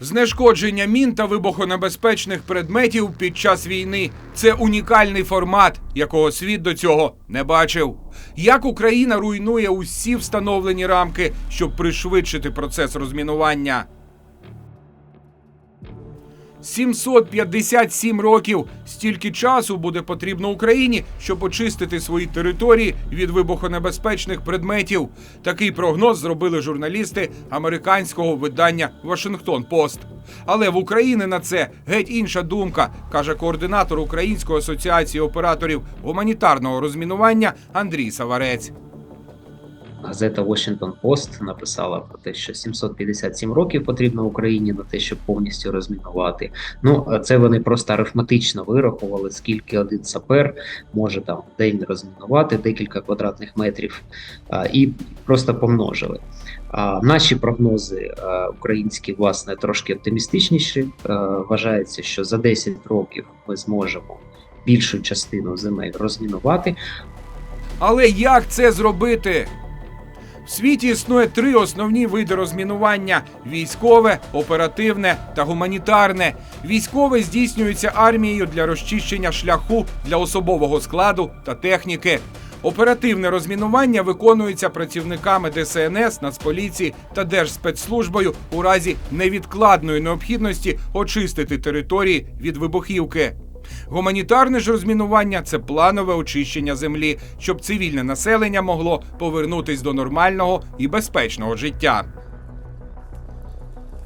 Знешкодження мін та вибухонебезпечних предметів під час війни це унікальний формат, якого світ до цього не бачив. Як Україна руйнує усі встановлені рамки, щоб пришвидшити процес розмінування. 757 років стільки часу буде потрібно Україні, щоб очистити свої території від вибухонебезпечних предметів. Такий прогноз зробили журналісти американського видання Вашингтон Пост. Але в Україні на це геть інша думка, каже координатор Української асоціації операторів гуманітарного розмінування Андрій Саварець. Газета Washington Post написала про те, що 757 років потрібно Україні на те, щоб повністю розмінувати. Ну це вони просто арифметично вирахували, скільки один сапер може там в день розмінувати декілька квадратних метрів, і просто помножили. А наші прогнози українські, власне, трошки оптимістичніші. Вважається, що за 10 років ми зможемо більшу частину земель розмінувати. Але як це зробити? В світі існує три основні види розмінування: військове, оперативне та гуманітарне. Військове здійснюється армією для розчищення шляху для особового складу та техніки. Оперативне розмінування виконується працівниками ДСНС, Нацполіції та Держспецслужбою у разі невідкладної необхідності очистити території від вибухівки. Гуманітарне ж розмінування це планове очищення землі, щоб цивільне населення могло повернутись до нормального і безпечного життя.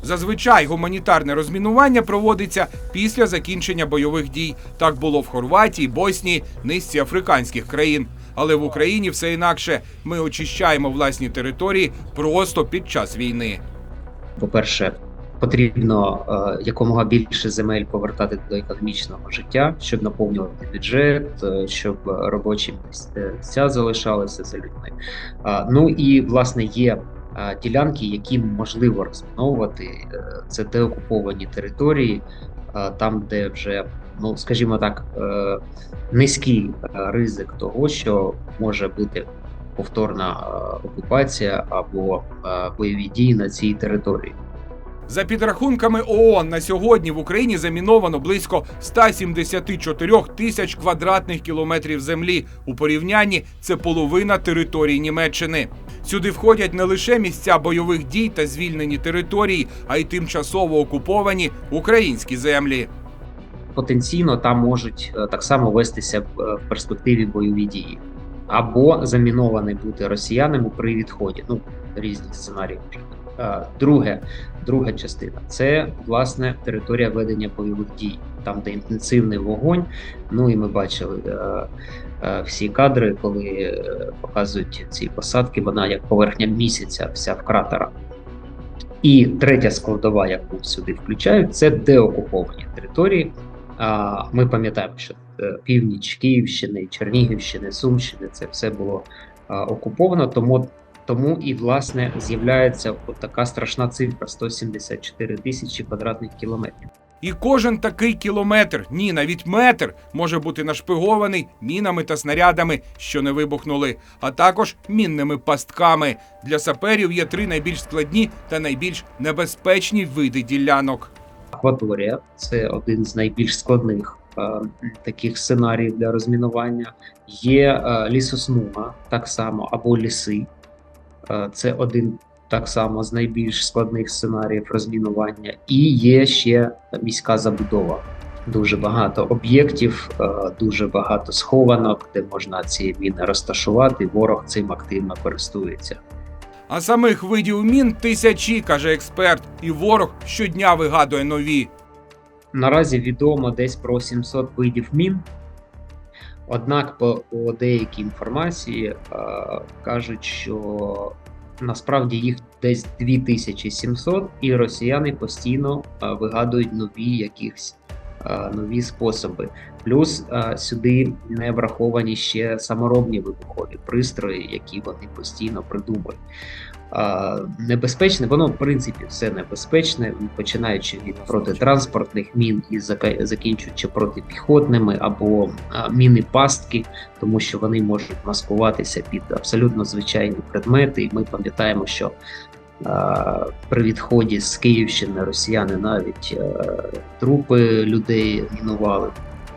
Зазвичай гуманітарне розмінування проводиться після закінчення бойових дій. Так було в Хорватії, Боснії, низці африканських країн. Але в Україні все інакше. Ми очищаємо власні території просто під час війни. По-перше, потрібно е, якомога більше земель повертати до економічного життя, щоб наповнювати бюджет, е, щоб робочі місця залишалися за людьми. Е, ну і власне є ділянки, які можливо розміновувати. Це деокуповані території, там, де вже, ну скажімо так, низький ризик того, що може бути. Повторна окупація або бойові дії на цій території. За підрахунками ООН на сьогодні в Україні заміновано близько 174 тисяч квадратних кілометрів землі. У порівнянні це половина території Німеччини. Сюди входять не лише місця бойових дій та звільнені території, а й тимчасово окуповані українські землі. потенційно там можуть е, так само вестися е, в перспективі бойові дії, або замінований бути росіянами при відході. Ну різні сценарії. Е, Друге, друга частина це власне територія ведення бойових дій, там де інтенсивний вогонь. Ну і ми бачили е, е, всі кадри, коли показують ці посадки. Вона як поверхня місяця, вся в кратерах. І третя складова, яку сюди включають, це деокуповані території. Ми пам'ятаємо, що північ Київщини, Чернігівщини, Сумщини це все було окуповано. Тому, тому і власне з'являється така страшна цифра 174 тисячі квадратних кілометрів. І кожен такий кілометр, ні, навіть метр, може бути нашпигований мінами та снарядами, що не вибухнули, а також мінними пастками. Для саперів є три найбільш складні та найбільш небезпечні види ділянок. Акваторія це один з найбільш складних е, таких сценаріїв для розмінування. Є е, лісосмуга, так само, або ліси. Е, це один так само з найбільш складних сценаріїв розмінування. І є ще міська забудова. Дуже багато об'єктів, е, дуже багато схованок, де можна ці міни розташувати. Ворог цим активно користується. А самих видів мін тисячі, каже експерт, і ворог щодня вигадує нові. Наразі відомо десь про 700 видів мін. Однак, по, по деякій інформації е, кажуть, що насправді їх десь 2700, і росіяни постійно е, вигадують нові якісь нові способи. Плюс е, сюди не враховані ще саморобні вибухові пристрої, які вони постійно придумують. Е, Небезпечне, воно в принципі все небезпечне, починаючи від протитранспортних мін і закінчуючи протипіхотними або міни пастки, тому що вони можуть маскуватися під абсолютно звичайні предмети. І ми пам'ятаємо, що При відході з Київщини росіяни навіть е, трупи людей мінували.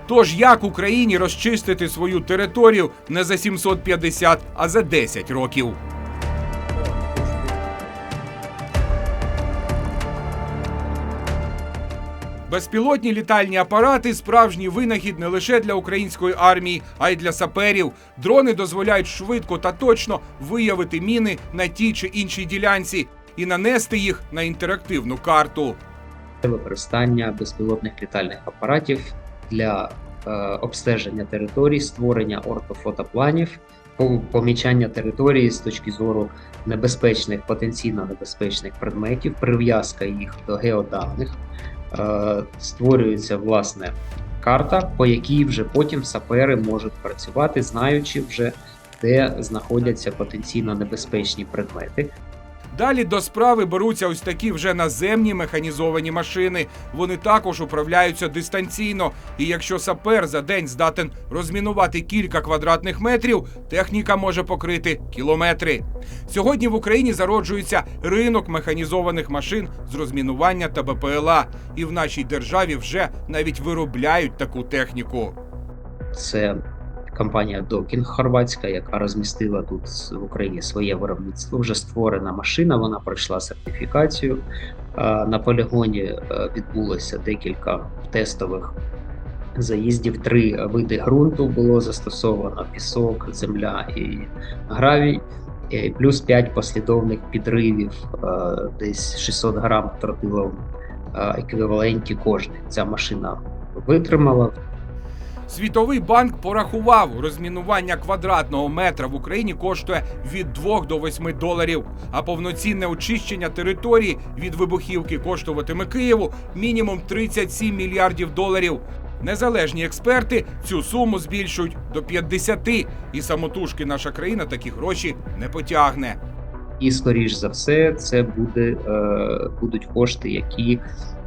Тож як Україні розчистити свою територію не за 750, а за 10 років? Безпілотні літальні апарати справжній винахід не лише для української армії, а й для саперів. Дрони дозволяють швидко та точно виявити міни на тій чи іншій ділянці і нанести їх на інтерактивну карту. використання безпілотних літальних апаратів для е, обстеження територій, створення ортофотопланів, по- помічання території з точки зору небезпечних, потенційно небезпечних предметів, прив'язка їх до геоданих. Е, створюється власне карта, по якій вже потім сапери можуть працювати, знаючи вже де знаходяться потенційно небезпечні предмети. Далі до справи беруться ось такі вже наземні механізовані машини. Вони також управляються дистанційно. І якщо сапер за день здатен розмінувати кілька квадратних метрів, техніка може покрити кілометри. Сьогодні в Україні зароджується ринок механізованих машин з розмінування та БПЛА. І в нашій державі вже навіть виробляють таку техніку. Це компанія Докінг хорватська, яка розмістила тут в Україні своє виробництво. Вже створена машина, вона пройшла сертифікацію. На полігоні е, відбулося декілька тестових заїздів. Три види ґрунту було застосовано: пісок, земля і гравій. Е, Плюс 5 послідовних підривів, е, десь 600 грам е, еквіваленті кожний. Ця машина витримала. Світовий банк порахував, розмінування квадратного метра в Україні коштує від 2 до 8 доларів. А повноцінне очищення території від вибухівки коштуватиме Києву мінімум 37 мільярдів доларів. Незалежні експерти цю суму збільшують до 50, і самотужки наша країна такі гроші не потягне. І скоріш за все, це буде, е, будуть кошти, які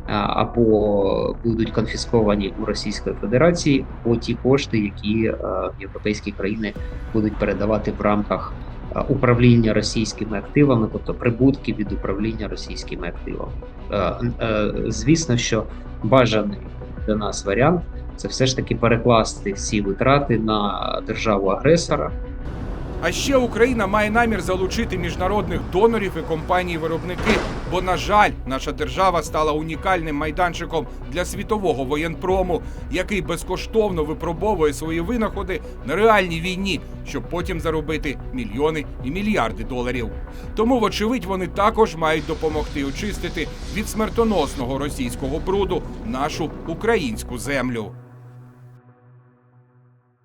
або будуть конфісковані у Російської Федерації, або ті кошти, які е, європейські країни будуть передавати в рамках е, управління російськими активами, тобто прибутки від управління російськими активами. Е, Звісно, що бажаний для нас варіант це все ж таки перекласти всі витрати на державу агресора. А ще Україна має намір залучити міжнародних донорів і компанії-виробники, бо, на жаль, наша держава стала унікальним майданчиком для світового воєнпрому, який безкоштовно випробовує свої винаходи на реальній війні, щоб потім заробити мільйони і мільярди доларів. Тому, вочевидь, вони також мають допомогти очистити від смертоносного російського бруду нашу українську землю.